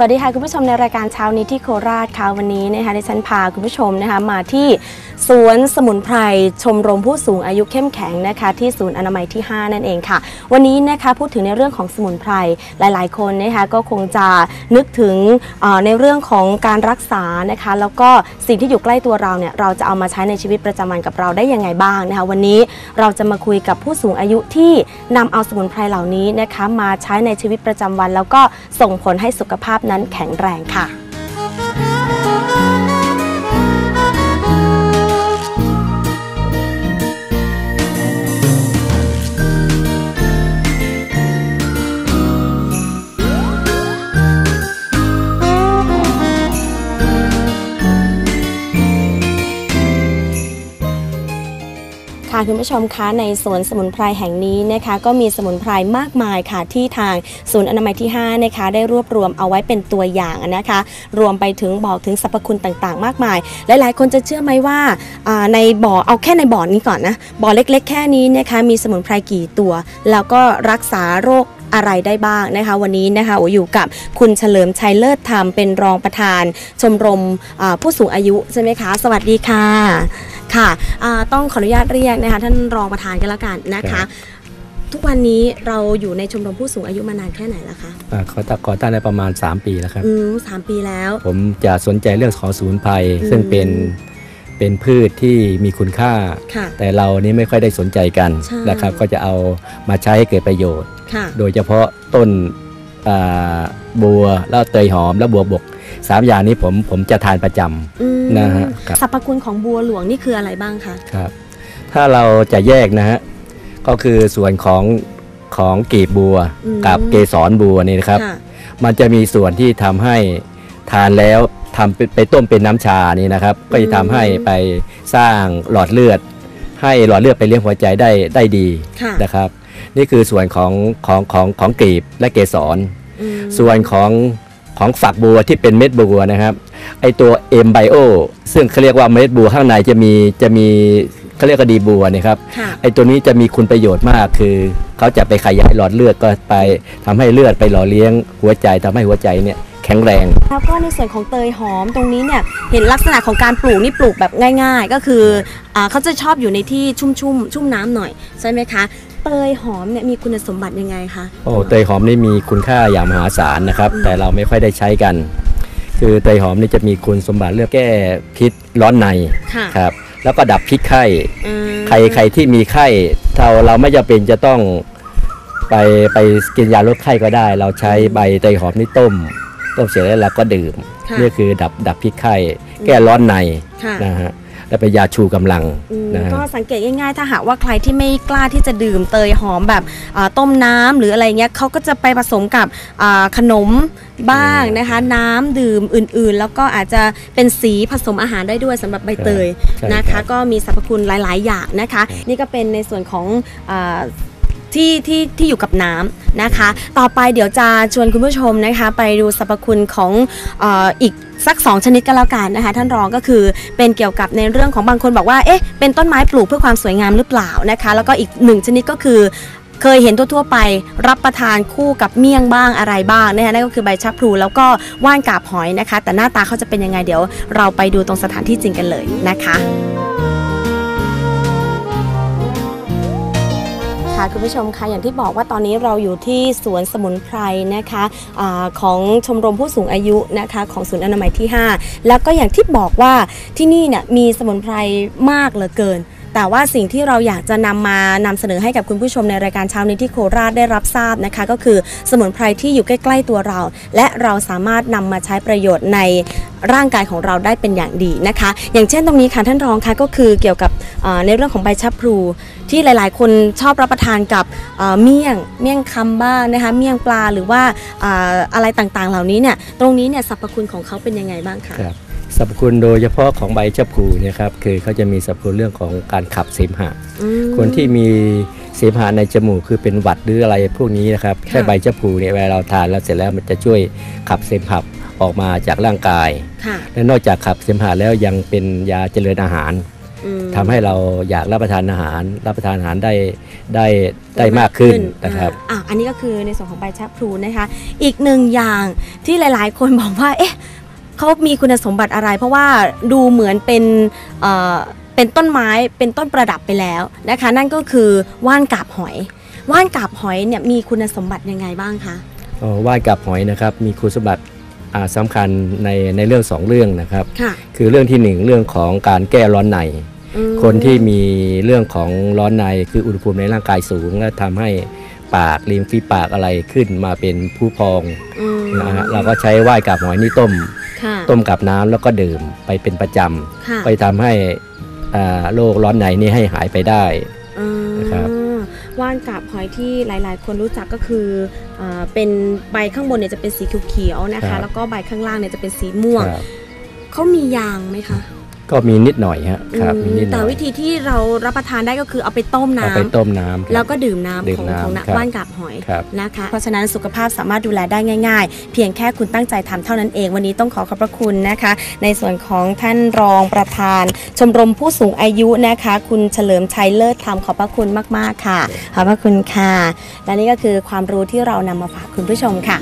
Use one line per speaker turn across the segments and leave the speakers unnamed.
สวัสดีค่ะคุณผู้ชมในรายการเช้านี้ที่โคราชค่ะวันนี้นะคะดิฉันพาคุณผู้ชมนะคะมาที่สวนสมุนไพรชมรมผู้สูงอายุเข้มแข็งนะคะที่ศูนย์อนามัยที่ 5 นั่นเองค่ะ วันนี้นะคะพูดถึงในเรื่องของสมุนไพรหลาย ๆ คนนะคะก็คงจะนึกถึงในเรื่องของการรักษานะคะแล้วก็สิ่งที่อยู่ใกล้ตัวเราเนี่ยเราจะเอามาใช้ในชีวิตประจำวันกับเราได้ยังไงบ้างนะคะวันนี้เราจะมาคุยกับผู้สูงอายุที่นำเอาสมุนไพรเหล่านี้นะคะมาใช้ในชีวิตประจำวัน แล้วก็ส่งผลให้สุขภาพนั้นแข็งแรงค่ะ ค่ะคุณผู้ชมคะในสวนสมุนไพรแห่งนี้นะคะ ก็มีสมุนไพรมากมายค่ะที่ทางศูนย์อนามัยที่5นะคะได้รวบรวมเอาไว้เป็นตัวอย่างนะคะ รวมไปถึงบอกถึงสรรพคุณต่างๆ มากมาย หลายๆ คนจะเชื่อไหมว่าในบ่อเอาแค่ในบ่อนี้ก่อนนะบ่อเล็กๆ แค่นี้นะคะมีสมุนไพรกี่ตัว แล้วก็รักษาโรคอะไรได้บ้างนะคะ วันนี้นะคะโออยู่กับคุณเฉลิมชัยเลิศธรรมเป็นรองประธาน ชมรมผู้สูงอายุใช่ไหมคะ สวัสดีค่ะ ค่ะอ่าต้องขออนุญาตเรียกนะคะท่านรองประธานกันแล้วกันนะ
ครั
คะ
บ
ทุกวันนี้เราอยู่ในชมรมผู้สูงอายุมานานแค่ไหนแล้วคะ
อ่าขอตั้งก่อตั้งได้ประมาณ 3 ปีแล้วครับ
อืมสามปีแล้ว
ผมจะสนใจเรื่องของสมุนไพร
อืม
ซึ่งเป็นเป็นพืชที่มีคุณค่า
ค่ะ
แต่เรานี่ไม่ค่อยได้สนใจกัน
ใช่
นะครับ ก็จะเอามาใช้ให้เกิดประโยชน์
ค่ะ
โดยเฉพาะต้นอ่าบัวแล้วเตยหอมแล้วบัวบก สามอย่างนี้ผมผมจะทานประจ
อืม
นะฮะครับ
สรรพคุณของบัวหลวงนี่คืออะไรบ้างคะำ
ครับถ้าเราจะแยกนะฮะก็คือส่วนของของกีบบัว
อืม
กับเกสรบัวนี่นะครับ
ค่ะ
มันจะมีส่วนที่ทำให้ทานแล้วทำไปไปต้มเป็นน้ำชานี่นะครับ ก็จะทำให้ไปสร้างหลอดเลือด ให้หลอดเลือดไปเลี้ยงหัวใจได้ได้ดี
ค่ะ
นะครับ นี่คือส่วนของของของของกลีบและเกสร
อืม
ส่วนของ ของฝักบัวที่เป็นเม็ดบัวนะครับไอตัวเอ็มไบโอซึ่งเขาเรียกว่าเม็ดบัวข้างในจะมีจะมีเขาเรียกว่าดีบัวนะครับ
ค่ะ
ไอตัวนี้จะมีคุณประโยชน์มากคือเขาจะไปขยายหลอดเลือดก็ไปทำให้เลือดไปหล่อเลี้ยงหัวใจทำให้หัวใจเนี่ย แข็งแรง
แล้วก็ในส่วนของเตยหอมตรงนี้เนี่ยเห็นลักษณะของการปลูกนี่ปลูกแบบง่าย ๆ ก็คืออ่าเขาจะชอบอยู่ในที่ชุ่มชุ่มๆชุ่มน้ำหน่อยใช่ไหมคะเตยหอมเนี่ยมีคุณสมบัติยังไงคะ
โอ้เตยหอมนี่มีคุณค่าอย่างมหาศาลนะครับ
อืม
แต่เราไม่ค่อยได้ใช้กัน คือเตยหอมนี่จะมีคุณสมบัติเรื่องแก้พิษร้อนใน
ค่ะ
ครับแล้วก็ดับพิษไข้
อืม
ใครใครที่มีไข้เราเราไม่จำเป็นจะต้องไปไปกินยาลดไข้ก็ได้ เราใช้ใบเตยหอมนี่ต้ม ต้มเสร็จแล้วเราก็ดื่ม
ค่ะ
นี่คือดับดับพิษไข้ แก้ร้อนใน
ค่ะ
นะฮะและเป็นยาชูกำลัง
อืม
นะฮะ
ก็สังเกตง่ายๆ ถ้าหากว่าใครที่ไม่กล้าที่จะดื่มเตยหอมแบบอ่าต้มน้ำหรืออะไรเงี้ยเขาก็จะไปผสมกับอ่าขนมบ้างนะคะ น้ำดื่มอื่นๆ แล้วก็อาจจะเป็นสีผสมอาหารได้ด้วยสำหรับใบเตย
ใช่
นะ
ค
คะ
รับ
ก็มีสรรพคุณหลายๆ อย่างนะคะ นี่ก็เป็นในส่วนของอา ที่ที่ที่อยู่กับน้ำนะคะ ต่อไปเดี๋ยวจะชวนคุณผู้ชมนะคะ ไปดูสรรพคุณของออีกสัก 2 ชนิดก็แล้วกันนะคะ ท่านรองก็คือเป็นเกี่ยวกับในเรื่องของบางคนบอกว่าเอ๊ะเป็นต้นไม้ปลูกเพื่อความสวยงามหรือเปล่านะคะ แล้วก็อีกหนึ่งชนิดก็คือเคยเห็นทั่วๆไปรับประทานคู่กับเมี่ยงบ้างอะไรบ้างนะคะนั่นก็คือใบชักพลูแล้วก็ว่านกาบหอยนะคะ แต่หน้าตาเขาจะเป็นยังไงเดี๋ยว เราไปดูตรงสถานที่จริงกันเลยนะคะ ค่ะคุณผู้ชมคะอย่างที่บอกว่าตอนนี้เราอยู่ที่สวนสมุนไพรนะคะอของชมรมผู้สูงอายุนะคะของศูนย์อนามัยที่ 5 แล้วก็อย่างที่บอกว่าที่นี่เนี่ยมีสมุนไพรมากเหลือเกิน แต่ว่าสิ่งที่เราอยากจะนำมานำเสนอให้กับคุณผู้ชมในรายการเช้านี้ที่โคราชได้รับทราบนะคะ ก็คือสมุนไพรที่อยู่ใกล้ ๆ ตัวเรา และเราสามารถนำมาใช้ประโยชน์ในร่างกายของเราได้เป็นอย่างดีนะคะ อย่างเช่นตรงนี้ค่ะท่านรองคะก็คือเกี่ยวกับในเรื่องของใบชะพลูที่หลายๆ คนชอบรับประทานกับเมี่ยงเมี่ยงคำบ้างนะคะเมี่ยงปลาหรือว่าเอ่ออะไรต่างๆ เหล่านี้เนี่ยตรงนี้เนี่ยสรรพคุณของเขาเป็นยังไงบ้างคะ
ครับ สรรพคุณโดยเฉพาะของใบชะพลูเนี่ยครับคือเขาจะมีสรรพคุณเรื่องของการขับเสมหะ
อืม
คนที่มีเสมหะในจมูกคือเป็นหวัดหรืออะไรพวกนี้นะครับ
ค่ะ
แค่ใบชะพลูเนี่ยเวลาเราทานแล้วเสร็จแล้วมันจะช่วยขับเสมหะออกมาจากร่างกาย
ค่ะ
และนอกจากขับเสมหะแล้วยังเป็นยาเจริญอาหาร
อืม
ทำให้เราอยากรับประทานอาหาร รับประทานอาหารได้ได้ได้มากขึ้นนะครับ
อ่าอะอันนี้ก็คือในส่วนของใบชะพลูนะคะ อีกหนึ่งอย่างที่หลาย ๆ คนบอกว่าเอ๊ะ เขามีคุณสมบัติอะไร เพราะว่าดูเหมือนเป็นเอ่อเป็นต้นไม้เป็นต้นประดับไปแล้วนะคะ นั่นก็คือว่านกาบหอย ว่านกาบหอยเนี่ยมีคุณสมบัติยังไงบ้างคะ
เอ่อว่านกับหอยนะครับมีคุณสมบัติอ่าสำคัญในในเรื่องสองเรื่องนะครับ
ค่ะ
คือเรื่องที่หนึ่งเรื่องของการแก้ร้อนใน
อืม
คนที่มีเรื่องของร้อนในคืออุณหภูมิในร่างกายสูง และทำให้ปากริมฝีปากอะไรขึ้นมาเป็นผู้พอง
อืม
นะฮะเราก็ใช้ว่านกับหอยนี่ต้ม
ค่ะ
ต้มกับน้ำแล้วก็ดื่มไปเป็นประจำ
ค่ะ
ไปทำให้อ่าโรคร้อนในนี่ให้หายไปได้
อืม
นะครับ
ว่านกาบหอยที่หลาย ๆ คนรู้จักก็คือเออเป็นใบข้างบนเนี่ยจะเป็นสีเขียวๆนะ
ครั
คะ
บ
แล้วก็ใบข้างล่างเนี่ยจะเป็นสีม่วง
ครับ
เขามียางไหมคะ
ก็มีนิดหน่อยฮะครับ
อื
มี
ม
นิดหน่
แต่
อย
วิธีที่เรารับประทานได้ก็คือเอาไปต้ม
เอา
น้ำ
ไปต้มน้ำครับ
แล้วก็ดื่มน้ำ
ดื่
ข
ม
อง
น้ำ
ของน้ำ
ครับ
ว่านกาบหอย
ครับ
นะคะ เพราะฉะนั้นสุขภาพสามารถดูแลได้ง่าย ๆ เพียงแค่คุณตั้งใจทำเท่านั้นเองวันนี้ต้องขอขอบพระคุณนะคะ ในส่วนของท่านรองประธาน ชมรมผู้สูงอายุนะคะ คุณเฉลิมชัยเลิศธรรมขอบพระคุณมาก ๆค่ะขอบพระคุณค่ะ และนี่ก็คือความรู้ที่เรานำมาฝากคุณผู้ชมค่ะ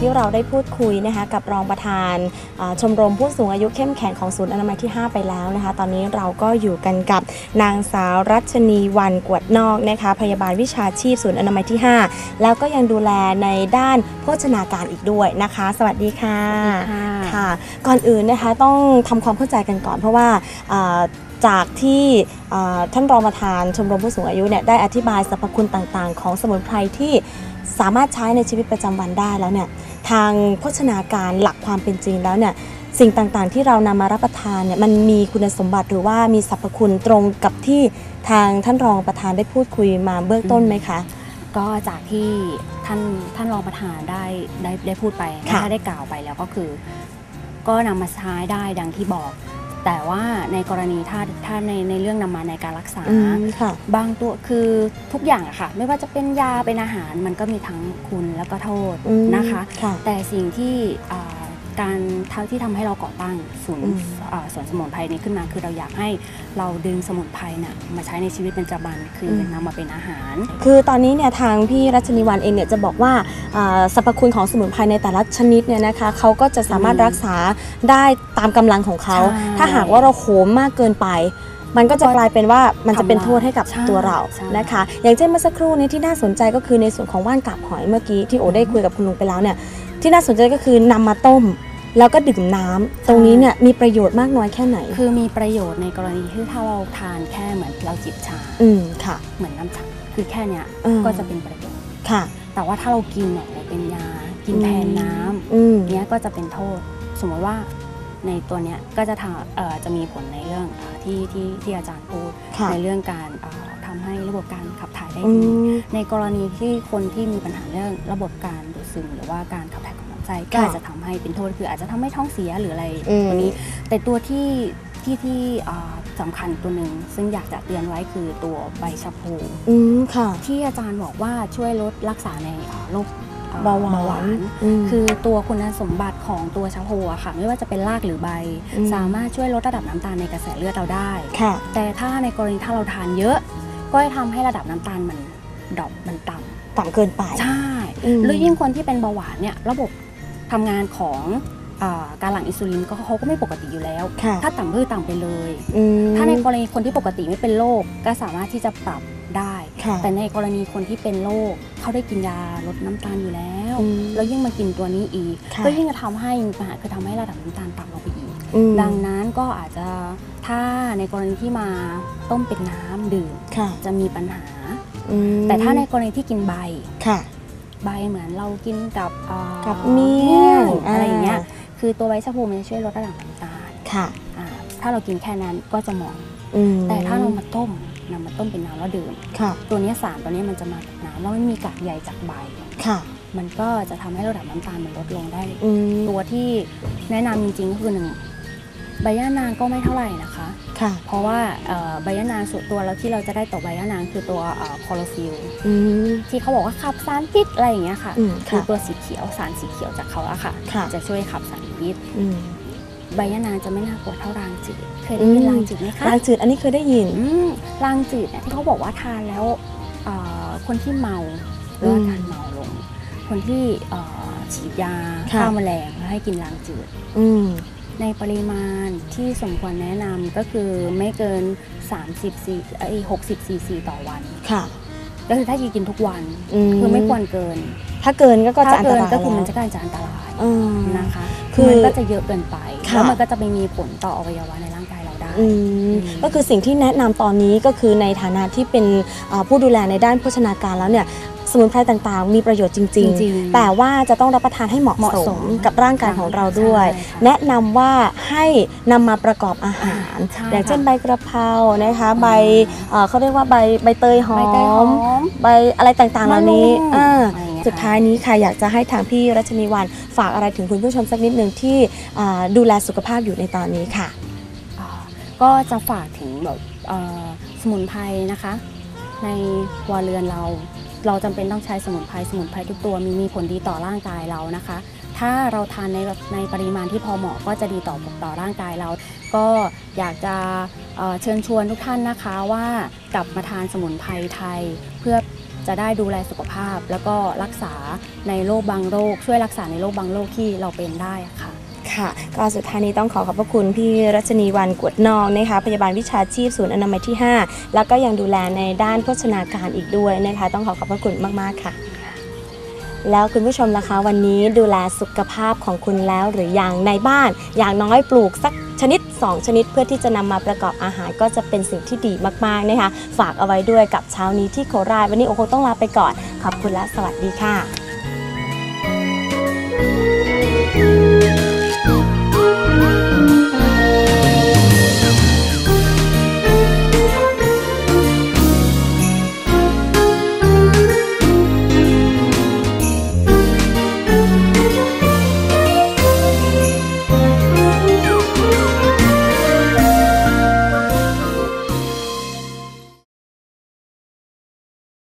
ที่เราได้พูดคุยนะคะกับรองประธานอ่าชมรมผู้สูงอายุเข้มแข็งของศูนย์อนามัยที่ 5 ไปแล้วนะคะ ตอนนี้เราก็อยู่กันกับนางสาวรัชนีวันกวดนอกนะคะพยาบาลวิชาชีพศูนย์อนามัยที่ 5 แล้วก็ยังดูแลในด้านโภชนาการอีกด้วยนะคะ สวัสดีค่ะค่ะ ก่อนอื่นนะคะต้องทำความเข้าใจกันก่อน เพราะว่าอ่าจากที่อ่าท่านรองประธานชมรมผู้สูงอายุเนี่ยได้อธิบายสรรพคุณต่างๆ ของสมุนไพรที่สามารถใช้ในชีวิตประจำวันได้แล้วเนี่ย ทางโภชนาการหลักความเป็นจริงแล้วเนี่ยสิ่งต่างๆ ที่เรานำมารับประทานเนี่ยมันมีคุณสมบัติหรือว่ามีสรรพคุณตรงกับที่ทางท่านรองประธานได้พูดคุยมาเบื้องต้นไหมคะ
ก็จากที่ท่านท่านรองประธานได้ได้ได้พูดไป
ค่ะ
นะคะได้กล่าวไปแล้วก็คือ ก็นำมาใช้ได้ดังที่บอก แต่ว่าในกรณีถ้าถ้าในในเรื่องนำมาในการรักษา
อืมค่ะ
บางตัวคือทุกอย่างอะค่ะ ไม่ว่าจะเป็นยาเป็นอาหารมันก็มีทั้งคุณแล้วก็โทษ
อืม
นะคะ
ค่ะ
แต่สิ่งที่อ่า การเท่าที่ทำให้เราก่อตั้งศูนย์
อืม
อ่าสวนสมุนไพรนี้ขึ้นมา คือเราอยากให้เราดึงสมุนไพรน่ะมาใช้ในชีวิตประจำวันคืออนำมาเป็นอาหาร
คือตอนนี้เนี่ยทางพี่รัชนีวันเองเนี่ยจะบอกว่าอ่าสรรพคุณของสมุนไพรในแต่ละชนิดเนี่ยนะคะเขาก็จะสามารถ
อืม
รักษาได้ตามกำลังของเขา
ใช่
ถ้าหากว่าเราโหมมากเกินไปมันก็จะกลายเป็นว่ามันจะเป็นโทษให้กับ
ใช่
ตัวเรา
ใช่
นะคะ อย่างเช่นเมื่อสักครู่นี้ที่น่าสนใจก็คือในส่วนของว่านกาบหอยเมื่อกี้ที่โอได้คุยกับคุณลุงไปแล้วเนี่ยที่น่าสนใจก็คือนำมาต้ม แล้วก็ดื่มน้ำตรงนี้เนี่ยมีประโยชน์มากน้อยแค่ไหน
คือมีประโยชน์ในกรณีที่ถ้าเราทานแค่เหมือนเราจิบชา
อืมค่ะ
เหมือนน้ำชาคือแค่เนี้ย
อืม
ก็จะเป็นประโยชน์
ค่ะ
แต่ว่าถ้าเรากินเนี่ยเป็นยา กินแทนน้ำ
อืม
เนี้ยก็จะเป็นโทษ สมมติว่าในตัวเนี้ยก็จะทำเอ่อจะมีผลในเรื่องอาที่ที่ที่อาจารย์พูด
ค่ะ
ในเรื่องการเอ่อทำให้ระบบการขับถ่ายได้
อื
ดี
ม
ในกรณีที่คนที่มีปัญหาเรื่องระบบการดูดซึมหรือว่าการขับถ่ายของลำไส้ก็
ค่ะ
อาจจะทำให้เป็นโทษคืออาจจะทำให้ท้องเสียหรืออะไร
อืม
ตัวนี้ แต่ตัวที่ที่ที่อ่าสำคัญตัวหนึ่งซึ่งอยากจะเตือนไว้คือตัวใบชะพู
อืมค่ะ
ที่อาจารย์บอกว่าช่วยลดรักษาในอ่าโรคอ่
เบาหวานอืม
คือตัวคุณสมบัติของตัวชะพูอะค่ะ ไม่ว่าจะเป็นรากหรือใบ
อืม
สามารถช่วยลดระดับน้ำตาลในกระแสเลือดเราได้
ค่ะ
แต่ถ้าในกรณีถ้าเราทานเยอะ ก็จะทำให้ระดับน้ำตาลมันดรอปมันต่ำ
ต่ำเกินไป
ใช่
อืม
แล้วยิ่งคนที่เป็นเบาหวานเนี่ยระบบ ทำงานของอาการหลั่งอินซูลินก็เขาก็ไม่ปกติอยู่แล้ว
ค่ะ
ถ้าต่ำก็คือต่ำไปเลย
อืม
ถ้าในกรณีคนที่ปกติไม่เป็นโรคก็สามารถที่จะปรับได้
ค่ะ
แต่ในกรณีคนที่เป็นโรคเขาได้กินยาลดน้ำตาลอยู่แล้ว
อืม
แล้วยิ่งมากินตัวนี้อีก
ค่ะ
ก็ยิ่งจะทำให้มีปัญหาคือทำให้ระดับน้ำตาลต่ำลงไปอีก
อืม
ดังนั้นก็อาจจะถ้าในกรณีที่มาต้มเป็นน้ำดื่ม
ค่ะ
จะมีปัญหา
อืม
แต่ถ้าในกรณีที่กินใบ
ค่ะ
ใบเหมือนเรากินกับอ่า
กับเมี่ยง
อะไรอย่างเงี้ย
อ่า
คือตัวใบชะพูมันจะช่วยลดระดับน้ำตาล
ค่ะ
อ่าถ้าเรากินแค่นั้นก็จะเหมาะ
อืม
แต่ถ้าเรามาต้มนำมาต้มเป็นน้ำแล้วดื่ม
ค่ะ
ตัวเนี้ยสารตัวเนี้ยมันจะมาจากน้ำแล้วไม่มีกากใยจากใบ
ค่ะ
มันก็จะทำให้ระดับน้ำตาลมันลดลงได้
อืม
ตัวที่แนะนำจริงๆก็คือหนึ่ง ใบย่านางก็ไม่เท่าไหร่นะคะ
ค่ะ
เพราะว่าเอ่อใบยะนางส่วนตัวแล้วที่เราจะได้ต่อใบยะนางคือตัวคอโรฟิล
อืม
ที่เขาบอกว่าขับสารพิษอะไรอย่างเงี้ยค่ะ
อืม
คือ
ค่ะ
ตัวสีเขียวสารสีเขียวจากเขาอะค่ะ
ค่ะ
จะช่วยขับสารพิษ
อืม
ใบยะนางจะไม่น่ากลัวเท่ารางจืด เคยได้ยิน
อืม
รางจืดไหมคะ
รางจืดอันนี้เคยได้ยิน
อืมรางจืดเนี่ยที่เขาบอกว่าทานแล้วเอ่อคนที่เมาหรือว่า
อืม
ทานเมาลง คนที่เอ่อฉีดยา
ค่ะ
ฆ่าแมลงแล้วให้กินรางจืด
อืม
ในปริมาณที่สมควรแนะนำก็คือไม่เกิน 30ซีเอ้ย60ซีซีต่อวัน
ค่ะ
ก็คือถ้ากินกินทุกวัน
ม
คือไม่ควรเกิน
ถ้าเกินก็ก็จะ
ถ้า
อันต
เกิน
ราย
ก็คือมัน
แล้ว
จะกลายจะอันตราย
อืม
นะคะ
คื
คืออมันก็จะเยอะเกินไป
ค่ะ
แล้วมันก็จะไปมีผลต่ออวัยวะในร่างกายเราได้
อืม
อืม
ก็คือสิ่งที่แนะนำตอนนี้ก็คือในฐานะที่เป็นเอ่อผู้ดูแลในด้านโภชนาการแล้วเนี่ย สมุนไพรต่างๆ มีประโยชน์จริง
จริง ๆ
แต่ว่าจะต้องรับประทานให้เหมาะ
เหมาะ
ส
ส
ม
ม
กับร่างกายของเราด้วย
ใช่ค่ะ
แนะนำว่าให้นำมาประกอบอาหาร
ใช่
อย่างเช่น
ค่ะ
ใบกระเพรานะคะใบเอ่อเขาเรียกว่าใบใบเตยหอ
ใบเตยหอ
ม
ม
ใบอะไรต่างๆเหล่านี้
มะม่วง
อ่า
อะไรอย่างเงี้ย
สุดท้ายนี้ค่ะอยากจะให้ทางพี่รัชนีวันฝากอะไรถึงคุณผู้ชมสักนิดหนึ่งที่อ่าดูแลสุขภาพอยู่ในตอนนี้ค่ะ
อ่าก็จะฝากถึงแบบเอ่อสมุนไพรนะคะ ในครัวเรือนเรา เราจำเป็นต้องใช้สมุนไพรสมุนไพรทุกตัวมีมีผลดีต่อร่างกายเรานะคะ ถ้าเราทานในในปริมาณที่พอเหมาะก็จะดีต่อต่อร่างกายเรา ก็อยากจะเเชิญชวนทุกท่านนะคะว่ากลับมาทานสมุนไพรไทย เพื่อจะได้ดูแลสุขภาพ แล้วก็รักษาในโรคบางโรค ช่วยรักษาในโรคบางโรคที่เราเป็นได้ค่ะ
ค่ะ ก็สุดท้ายนี้ต้องขอขอบพระคุณพี่รัชนีวันกวดนองนะคะ พยาบาลวิชาชีพศูนย์อนามัยที่ 5 แล้วก็ยังดูแลในด้านโภชนาการอีกด้วยนะคะ ต้องขอขอบพระคุณมาก ๆ ค่ะแล้วคุณผู้ชมล่ะคะ วันนี้ดูแลสุขภาพของคุณแล้วหรือยังในบ้าน อย่างน้อยปลูกสักชนิด 2 ชนิดเพื่อที่จะนำมาประกอบอาหารก็จะเป็นสิ่งที่ดีมากๆนะคะ ฝากเอาไว้ด้วยกับเช้านี้ที่โคราชวันนี้โอคต้องลาไปก่อน ขอบคุณและสวัสดีค่ะ